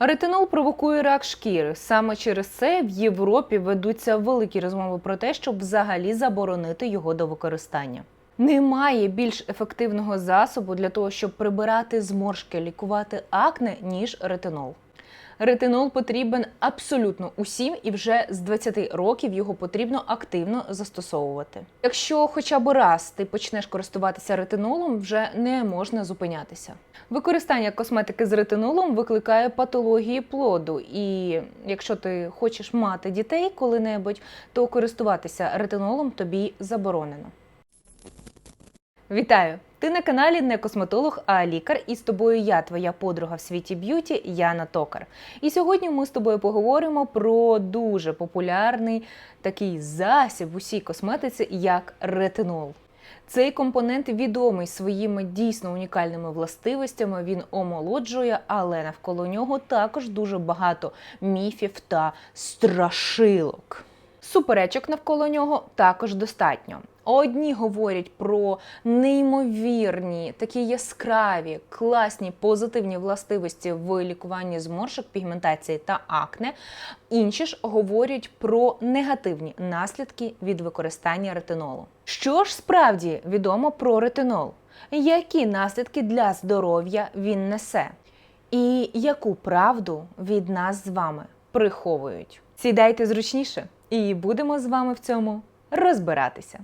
Ретинол провокує рак шкіри. Саме через це в Європі ведуться великі розмови про те, щоб взагалі заборонити його до використання. Немає більш ефективного засобу для того, щоб прибирати зморшки, лікувати акне, ніж ретинол. Ретинол потрібен абсолютно усім, і вже з 20 років його потрібно активно застосовувати. Якщо хоча б раз ти почнеш користуватися ретинолом, вже не можна зупинятися. Використання косметики з ретинолом викликає патології плоду, і якщо ти хочеш мати дітей коли-небудь, то користуватися ретинолом тобі заборонено. Вітаю! Ти на каналі не косметолог, а лікар, і з тобою я, твоя подруга в світі б'юті Яна Токар. І сьогодні ми з тобою поговоримо про дуже популярний такий засіб в усій косметиці, як ретинол. Цей компонент відомий своїми дійсно унікальними властивостями. Він омолоджує, але навколо нього також дуже багато міфів та страшилок. Суперечок навколо нього також достатньо. Одні говорять про неймовірні, такі яскраві, класні позитивні властивості в лікуванні зморшок, пігментації та акне. Інші ж говорять про негативні наслідки від використання ретинолу. Що ж справді відомо про ретинол? Які наслідки для здоров'я він несе? І яку правду від нас з вами приховують? Сідайте зручніше, і будемо з вами в цьому розбиратися.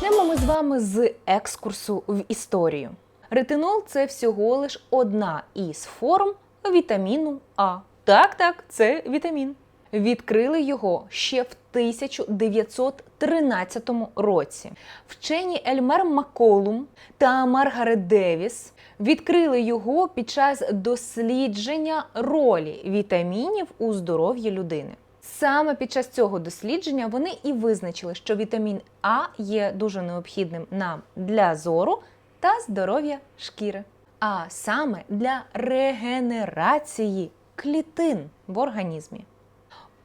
Почнемо ми з вами з екскурсу в історію. Ретинол це всього лиш одна із форм вітаміну А. Так, так, це вітамін. Відкрили його ще в 1913 році. Вчені Ельмер Макколум та Маргарет Девіс відкрили його під час дослідження ролі вітамінів у здоров'ї людини. Саме під час цього дослідження вони і визначили, що вітамін А є дуже необхідним нам для зору та здоров'я шкіри, а саме для регенерації клітин в організмі.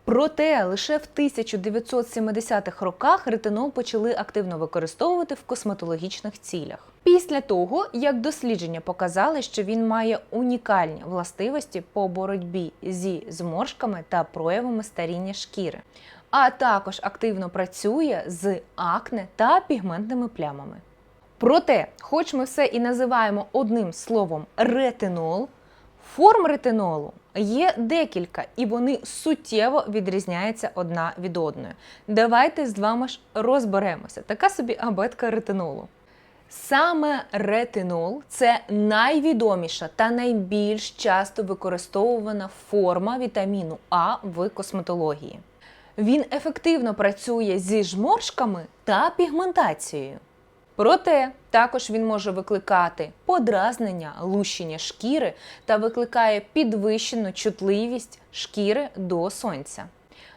Проте лише в 1970-х роках ретинол почали активно використовувати в косметологічних цілях. Після того, як дослідження показали, що він має унікальні властивості по боротьбі зі зморшками та проявами старіння шкіри, а також активно працює з акне та пігментними плямами. Проте, хоч ми все і називаємо одним словом ретинол, форм ретинолу є декілька, і вони суттєво відрізняються одна від одної. Давайте з вами ж розберемося. Така собі абетка ретинолу. Саме ретинол це найвідоміша та найбільш часто використовувана форма вітаміну А в косметології. Він ефективно працює зі жморшками та пігментацією. Проте також він може викликати подразнення, лущення шкіри та викликає підвищену чутливість шкіри до сонця.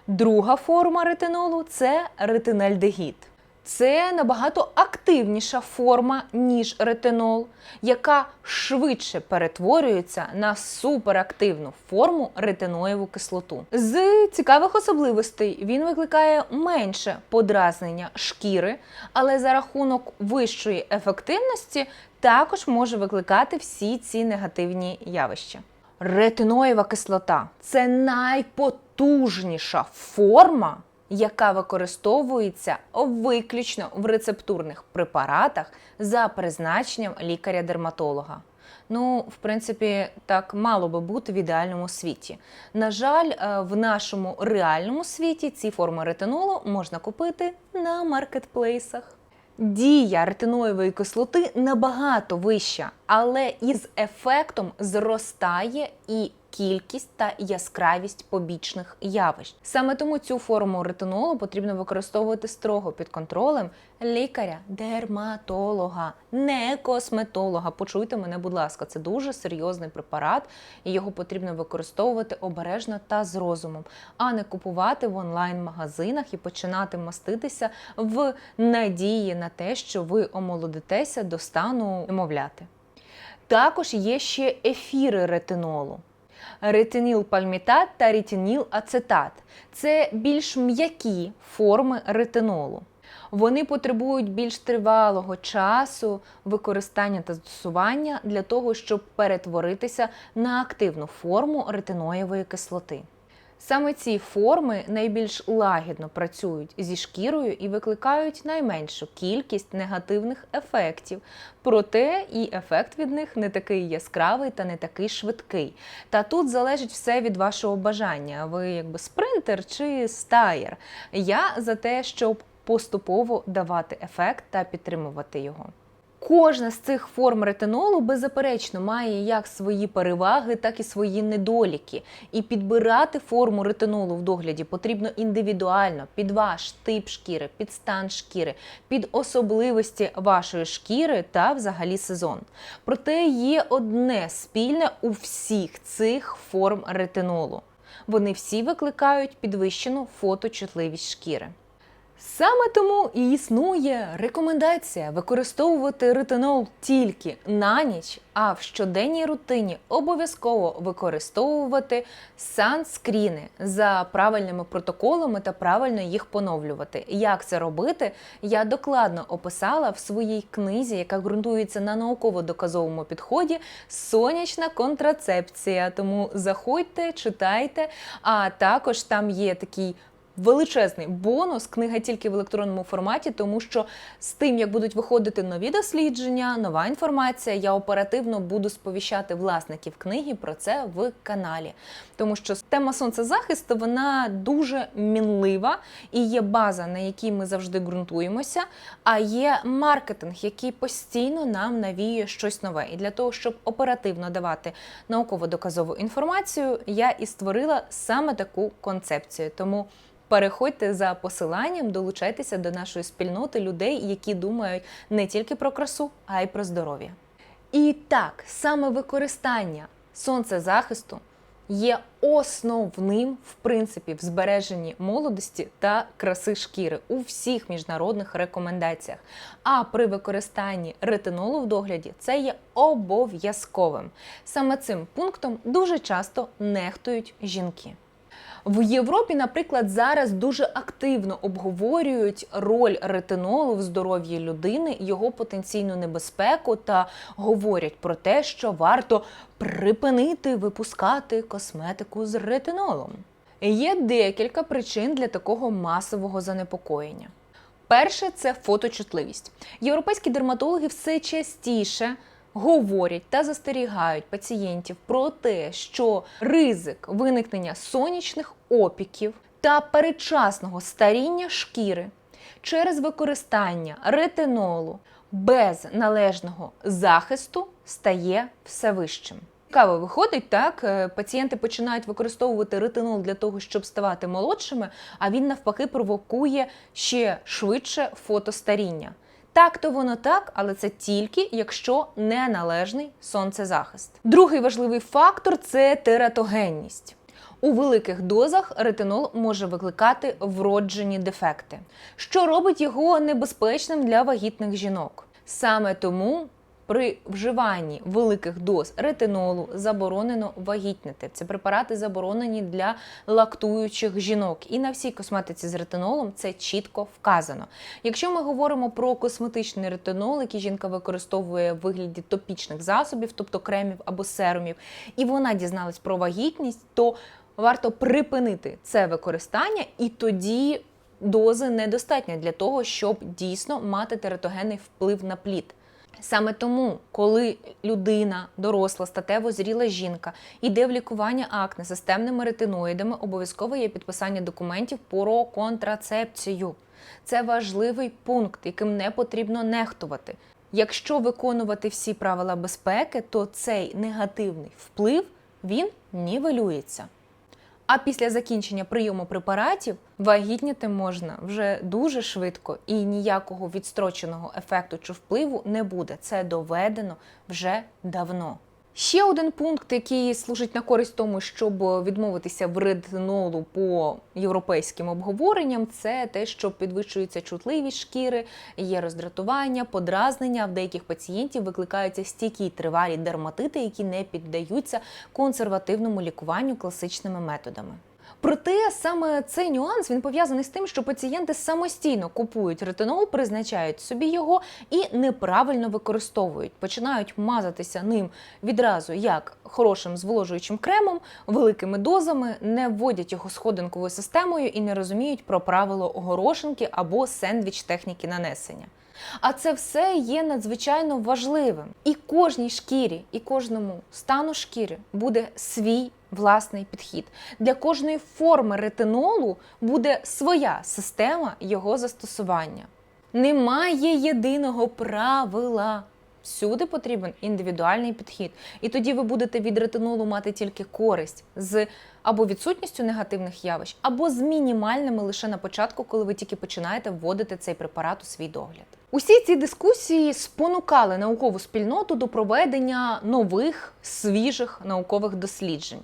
Друга форма ретинолу це ретинальдегід. Це набагато активніша форма, ніж ретинол, яка швидше перетворюється на суперактивну форму ретиноєву кислоту. З цікавих особливостей він викликає менше подразнення шкіри, але за рахунок вищої ефективності також може викликати всі ці негативні явища. Ретиноєва кислота це найпотужніша форма яка використовується виключно в рецептурних препаратах за призначенням лікаря-дерматолога. Ну, в принципі, так мало би бути в ідеальному світі. На жаль, е, в нашому реальному світі ці форми ретинолу можна купити на маркетплейсах. Дія ретиноєвої кислоти набагато вища, але із ефектом зростає і кількість та яскравість побічних явищ. Саме тому цю форму ретинолу потрібно використовувати строго під контролем лікаря-дерматолога, не косметолога. Почуйте мене, будь ласка, це дуже серйозний препарат, і його потрібно використовувати обережно та з розумом, а не купувати в онлайн-магазинах і починати маститися в надії на те, що ви омолодитеся до стану немовляти. Також є ще ефіри ретинолу ретиніл-пальмітат та ретиніл-ацетат. Це більш м'які форми ретинолу. Вони потребують більш тривалого часу використання та застосування для того, щоб перетворитися на активну форму ретиноєвої кислоти. Саме ці форми найбільш лагідно працюють зі шкірою і викликають найменшу кількість негативних ефектів. Проте і ефект від них не такий яскравий та не такий швидкий. Та тут залежить все від вашого бажання. Ви якби спринтер чи стаєр. Я за те, щоб поступово давати ефект та підтримувати його. Кожна з цих форм ретинолу беззаперечно має як свої переваги, так і свої недоліки. І підбирати форму ретинолу в догляді потрібно індивідуально під ваш тип шкіри, під стан шкіри, під особливості вашої шкіри та взагалі сезон. Проте є одне спільне у всіх цих форм ретинолу. Вони всі викликають підвищену фоточутливість шкіри. Саме тому і існує рекомендація використовувати ретинол тільки на ніч, а в щоденній рутині обов'язково використовувати санскріни за правильними протоколами та правильно їх поновлювати. Як це робити, я докладно описала в своїй книзі, яка ґрунтується на науково-доказовому підході Сонячна контрацепція. Тому заходьте, читайте. А також там є такий величезний бонус. Книга тільки в електронному форматі, тому що з тим, як будуть виходити нові дослідження, нова інформація, я оперативно буду сповіщати власників книги про це в каналі. Тому що тема сонцезахисту вона дуже мінлива і є база, на якій ми завжди ґрунтуємося. А є маркетинг, який постійно нам навіює щось нове. І для того, щоб оперативно давати науково-доказову інформацію, я і створила саме таку концепцію. Тому Переходьте за посиланням, долучайтеся до нашої спільноти людей, які думають не тільки про красу, а й про здоров'я. І так, саме використання сонцезахисту є основним, в принципі, в збереженні молодості та краси шкіри у всіх міжнародних рекомендаціях. А при використанні ретинолу в догляді це є обов'язковим. Саме цим пунктом дуже часто нехтують жінки. В Європі, наприклад, зараз дуже активно обговорюють роль ретинолу в здоров'ї людини, його потенційну небезпеку та говорять про те, що варто припинити випускати косметику з ретинолом. Є декілька причин для такого масового занепокоєння. Перше це фоточутливість. Європейські дерматологи все частіше говорять та застерігають пацієнтів про те, що ризик виникнення сонячних опіків та передчасного старіння шкіри через використання ретинолу без належного захисту стає все вищим. Цікаво виходить, так е, пацієнти починають використовувати ретинол для того, щоб ставати молодшими, а він навпаки провокує ще швидше фотостаріння. Так, то воно так, але це тільки якщо неналежний сонцезахист. Другий важливий фактор це тератогенність. У великих дозах ретинол може викликати вроджені дефекти, що робить його небезпечним для вагітних жінок. Саме тому при вживанні великих доз ретинолу заборонено вагітнити. Це препарати заборонені для лактуючих жінок. І на всій косметиці з ретинолом це чітко вказано. Якщо ми говоримо про косметичний ретинол, який жінка використовує в вигляді топічних засобів, тобто кремів або серумів, і вона дізналась про вагітність, то варто припинити це використання і тоді. Дози недостатньо для того, щоб дійсно мати тератогенний вплив на плід. Саме тому, коли людина, доросла, статево зріла жінка, йде в лікування акне системними ретиноїдами, обов'язково є підписання документів про контрацепцію. Це важливий пункт, яким не потрібно нехтувати. Якщо виконувати всі правила безпеки, то цей негативний вплив він нівелюється. А після закінчення прийому препаратів вагітніти можна вже дуже швидко і ніякого відстроченого ефекту чи впливу не буде. Це доведено вже давно. Ще один пункт, який служить на користь тому, щоб відмовитися в ретинолу по європейським обговоренням, це те, що підвищується чутливість шкіри, є роздратування, подразнення. В деяких пацієнтів викликаються стійкі тривалі дерматити, які не піддаються консервативному лікуванню класичними методами. Проте саме цей нюанс він пов'язаний з тим, що пацієнти самостійно купують ретинол, призначають собі його і неправильно використовують. Починають мазатися ним відразу як хорошим зволожуючим кремом, великими дозами, не вводять його сходинковою системою і не розуміють про правило горошинки або сендвіч техніки нанесення. А це все є надзвичайно важливим. І кожній шкірі, і кожному стану шкіри буде свій власний підхід. Для кожної форми ретинолу буде своя система його застосування. Немає єдиного правила. Всюди потрібен індивідуальний підхід. І тоді ви будете від ретинолу мати тільки користь з або відсутністю негативних явищ, або з мінімальними лише на початку, коли ви тільки починаєте вводити цей препарат у свій догляд. Усі ці дискусії спонукали наукову спільноту до проведення нових свіжих наукових досліджень.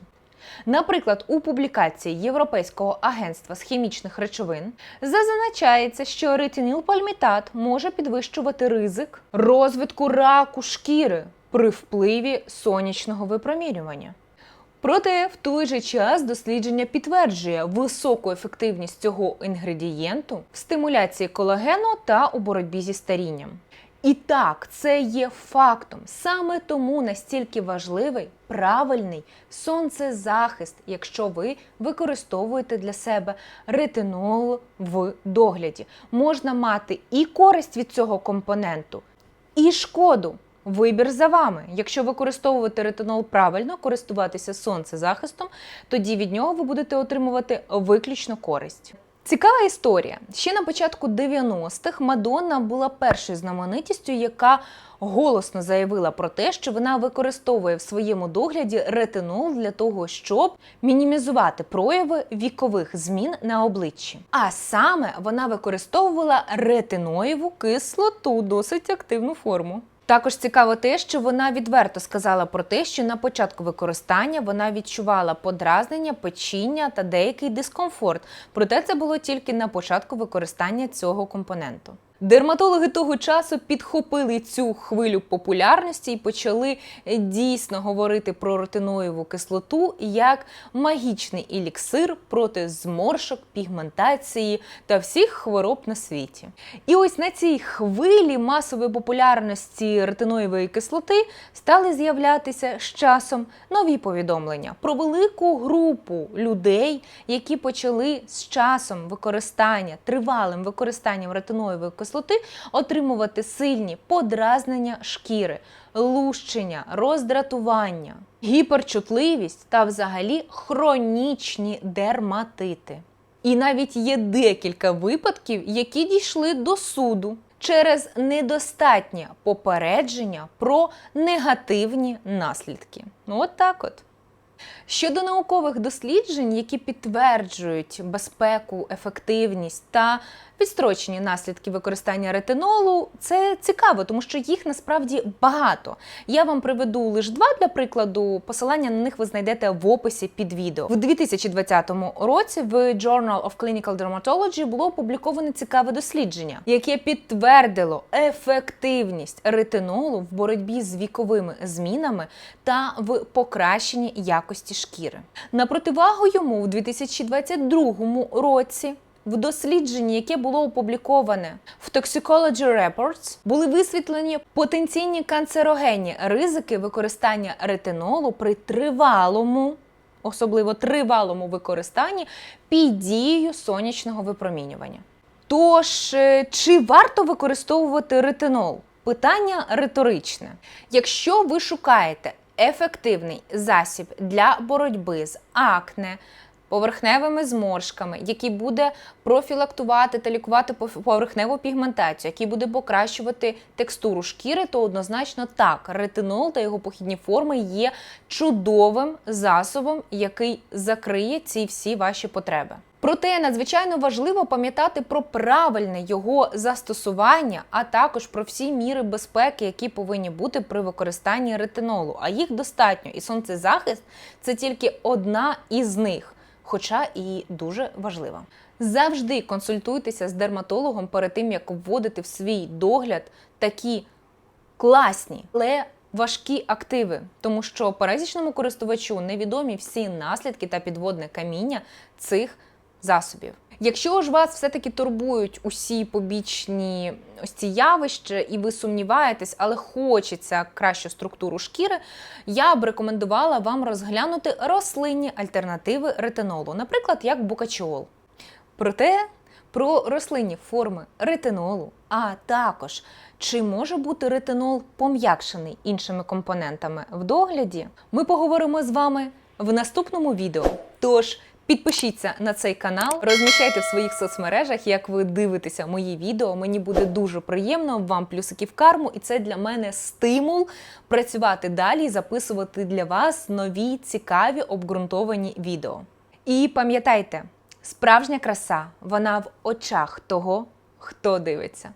Наприклад, у публікації Європейського агентства з хімічних речовин зазначається, що ретинілпальмітат може підвищувати ризик розвитку раку шкіри при впливі сонячного випромінювання. Проте в той же час дослідження підтверджує високу ефективність цього інгредієнту в стимуляції колагену та у боротьбі зі старінням. І так, це є фактом. Саме тому настільки важливий правильний сонцезахист, якщо ви використовуєте для себе ретинол в догляді. Можна мати і користь від цього компоненту, і шкоду. Вибір за вами. Якщо використовувати ретинол правильно, користуватися сонцезахистом, тоді від нього ви будете отримувати виключно користь. Цікава історія. Ще на початку 90-х Мадонна була першою знаменитістю, яка голосно заявила про те, що вона використовує в своєму догляді ретинол для того, щоб мінімізувати прояви вікових змін на обличчі. А саме вона використовувала ретиноєву кислоту, досить активну форму. Також цікаво те, що вона відверто сказала про те, що на початку використання вона відчувала подразнення, печіння та деякий дискомфорт. Проте це було тільки на початку використання цього компоненту. Дерматологи того часу підхопили цю хвилю популярності і почали дійсно говорити про ротиноєву кислоту як магічний еліксир проти зморшок, пігментації та всіх хвороб на світі. І ось на цій хвилі масової популярності ретиноєвої кислоти стали з'являтися з часом нові повідомлення про велику групу людей, які почали з часом використання тривалим використанням ретиноєвої кислоти кислоти отримувати сильні подразнення шкіри, лущення, роздратування, гіперчутливість та взагалі хронічні дерматити. І навіть є декілька випадків, які дійшли до суду через недостатнє попередження про негативні наслідки. Ну, от так от. Щодо наукових досліджень, які підтверджують безпеку, ефективність та відстрочені наслідки використання ретинолу, це цікаво, тому що їх насправді багато. Я вам приведу лише два для прикладу. Посилання на них ви знайдете в описі під відео. В 2020 році в Journal of Clinical Dermatology було опубліковане цікаве дослідження, яке підтвердило ефективність ретинолу в боротьбі з віковими змінами та в покращенні якості шкіри. На противагу йому в 2022 році. В дослідженні, яке було опубліковане в Toxicology Reports, були висвітлені потенційні канцерогенні ризики використання ретинолу при тривалому, особливо тривалому використанні під дією сонячного випромінювання. Тож, е, чи варто використовувати ретинол? Питання риторичне. Якщо ви шукаєте ефективний засіб для боротьби з акне, поверхневими зморшками, який буде профілактувати та лікувати поверхневу пігментацію, який буде покращувати текстуру шкіри, то однозначно так, ретинол та його похідні форми є чудовим засобом, який закриє ці всі ваші потреби. Проте надзвичайно важливо пам'ятати про правильне його застосування, а також про всі міри безпеки, які повинні бути при використанні ретинолу. А їх достатньо. І сонцезахист це тільки одна із них хоча і дуже важлива. Завжди консультуйтеся з дерматологом перед тим, як вводити в свій догляд такі класні, але важкі активи, тому що пересічному користувачу невідомі всі наслідки та підводне каміння цих засобів. Якщо ж вас все-таки турбують усі побічні ось ці явища, і ви сумніваєтесь, але хочеться кращу структуру шкіри, я б рекомендувала вам розглянути рослинні альтернативи ретинолу, наприклад, як букачол. Проте про рослинні форми ретинолу, а також чи може бути ретинол пом'якшений іншими компонентами в догляді, ми поговоримо з вами в наступному відео. Тож підпишіться на цей канал, розміщайте в своїх соцмережах, як ви дивитеся мої відео. Мені буде дуже приємно, вам плюсики в карму, і це для мене стимул працювати далі і записувати для вас нові цікаві обґрунтовані відео. І пам'ятайте, справжня краса вона в очах того, хто дивиться.